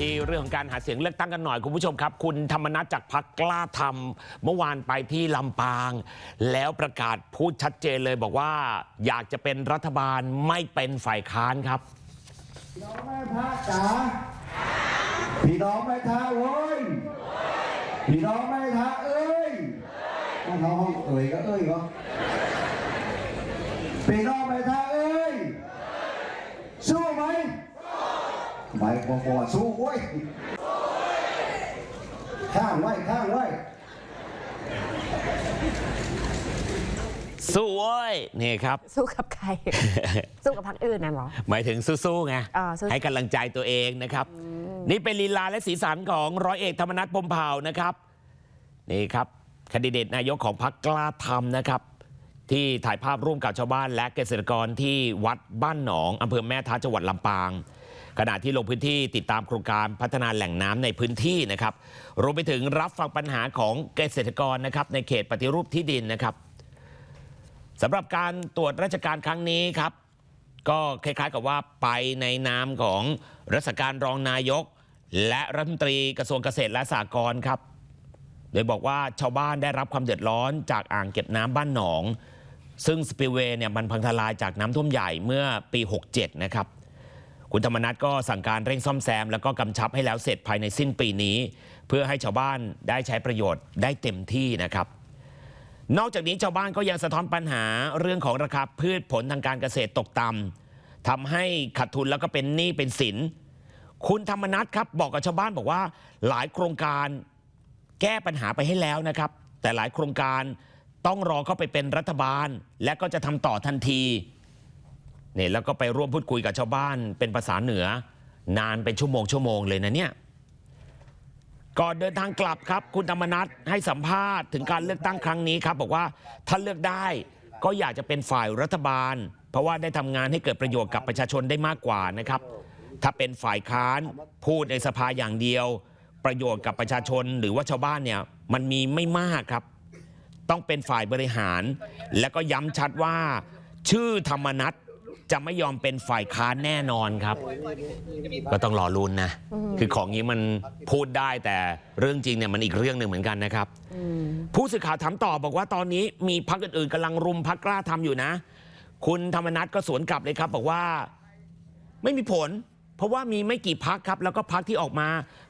ที่เรื่องของการหาเสียงเลือกตั้งกันหน่อยคุณผู้ชมครับ คุณธรรมนัฐจากพักกล้าทำเมื่อวานไปที่ลำปาง แล้วประกาศพูดชัดเจนเลยบอกว่า อยากจะเป็นรัฐบาลไม่เป็นฝ่ายค้านครับพี่น้องแม่พระจ๋าพี่น้องแม่ท้าเว้ยพี่น้องแม่ท้าเอ้ยห้องเขาห้องเอ่ยก็เอ้ยก็พี่น้องแม่ท้าเอ้ยสู้ไหม ไม่พอพอสู้เว้ยข้างไว้ข้างไว้สู้เว้ยนี่ครับ สู้กับใคร สู้กับพรรคอื่นน่ะเหรอหมายถึงสู้ๆไงอ่าสู้ ให้กำลังใจตัวเองนะครับ นี่เป็นลีลาและสีสันของร้อยเอกธรรมนัฐพรหมเผ่านะครับนี่ครับแคนดิเดตนายกของพรรคกล้าทำนะครับ ที่ถ่ายภาพร่วมกับชาวบ้านและเกษตรกรที่วัดบ้านหนองอำเภอแม่ท้าจังหวัดลำปาง ขณะที่ลงพื้นที่ติดตามโครงการพัฒนาแหล่งน้ำในพื้นที่นะครับรวมไปถึงรับฟังปัญหาของเกษตรกรนะครับในเขตปฏิรูปที่ดินนะครับสำหรับการตรวจราชการครั้งนี้ครับ ก็คล้ายๆกับว่าไปในนามของรัฐการรองนายก และรัฐมนตรีกระทรวงเกษตรและสหกรณ์ครับ โดยบอกว่าชาวบ้านได้รับความเดือดร้อนจากอ่างเก็บน้ำบ้านหนอง ซึ่งสปิเวเนี่ยมันพังทลายจากน้ำท่วมใหญ่เมื่อปี 67 นะครับ คุณธรรมนัฐก็สั่งการเร่งซ่อมแซม แล้วก็กำชับให้แล้วเสร็จภายในสิ้นปีนี้ เพื่อให้ชาวบ้านได้ใช้ประโยชน์ได้เต็มที่นะครับ นอกจากนี้ชาวบ้านก็ยังสะท้อนปัญหาเรื่องของราคาพืชผลทางการเกษตรตกต่ำทำให้ขาดทุนแล้วก็เป็นหนี้เป็นสิน คุณธรรมนัฐครับบอกกับชาวบ้านบอกว่าหลายโครงการแก้ปัญหาไปให้แล้วนะครับ แต่หลายโครงการต้องรอเข้าไปเป็นรัฐบาล และก็จะทำต่อทันที เนี่ยแล้วก็ไปร่วมพูดคุยกับชาวบ้านเป็นภาษาเหนือ นานเป็นชั่วโมงชั่วโมงเลยนะเนี่ยก่อนเดินทางกลับครับ คุณธรรมนัฐให้สัมภาษณ์ถึงการเลือกตั้งครั้งนี้ครับ บอกว่าถ้าเลือกได้ก็อยากจะเป็นฝ่ายรัฐบาล เพราะว่าได้ทำงานให้เกิดประโยชน์กับประชาชนได้มากกว่านะครับ ถ้าเป็นฝ่ายค้านพูดในสภาอย่างเดียว ประโยชน์กับประชาชนหรือว่าชาวบ้านเนี่ยมันมีไม่มากครับ ต้องเป็นฝ่ายบริหาร และก็ย้ำชัดว่า ชื่อธรรมนัฐ จะไม่ยอมเป็นฝ่ายค้านแน่นอนครับ ก็ต้องรอรุนนะ คือของนี้มันพูดได้แต่เรื่องจริงเนี่ยมันอีกเรื่องหนึ่งเหมือนกันนะครับ ผู้สื่อข่าวถามต่อบอกว่าตอนนี้มีพักอื่นๆกำลังรุมพักกล้าทำอยู่นะ คุณธรรมนัฐก็สวนกลับเลยครับ บอกว่าไม่มีผล เพราะว่ามีไม่กี่พักครับ แล้วก็พักที่ออกมา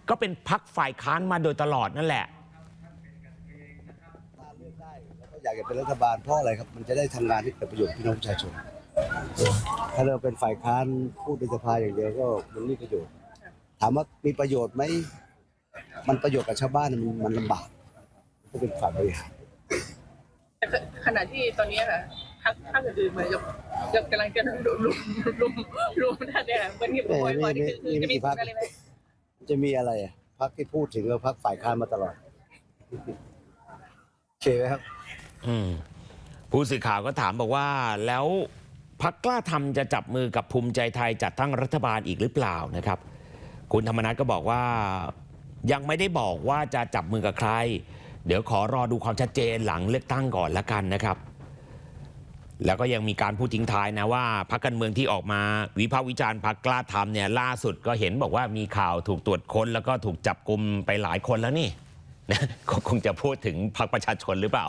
ก็เป็นพักฝ่ายค้านมาโดยตลอดนั่นแหละก็อยากจะเป็นรัฐบาลเพราะอะไรครับ มันจะได้ทำงานที่เกิดประโยชน์พี่น้องประชาชน ถ้าเราเป็นฝ่ายค้านพูดในสภาอย่างเดียวก็มันไม่มีประโยชน์ ถามว่ามีประโยชน์ไหมมันประโยชน์กับชาวบ้านมันมันลำบากก็เป็นฝ่ายบริหารแต่ขณะที่ตอนนี้ค่ะพักพักอื่นๆเหมือนจะจะกำลังจะรุมรุมรุมรุมท่านเนี่ยเหมือนที่ผมบอกว่านี่คือคือจะมีอะไรไหมจะมีอะไรอะพักที่พูดถึงก็พักฝ่ายค้านมาตลอดโอเคไหมครับ อืมผู้สื่อข่าวก็ถามบอกว่าแล้ว พักกล้าทำจะจับมือกับภูมิใจไทยจัดตั้งรัฐบาลอีกหรือเปล่านะครับ คุณธรรมนัฐก็บอกว่ายังไม่ได้บอกว่าจะจับมือกับใคร เดี๋ยวขอรอดูความชัดเจนหลังเลือกตั้งก่อนละกันนะครับ แล้วก็ยังมีการพูดทิ้งท้ายนะว่าพรรคการเมืองที่ออกมาวิพากษ์วิจารณ์พรรคกล้าทำเนี่ยล่าสุดก็เห็นบอกว่ามีข่าวถูกตรวจค้น แล้วก็ถูกจับกลุมไปหลายคนแล้วนี่นะคงจะพูดถึงพรรคประชาชนหรือเปล่า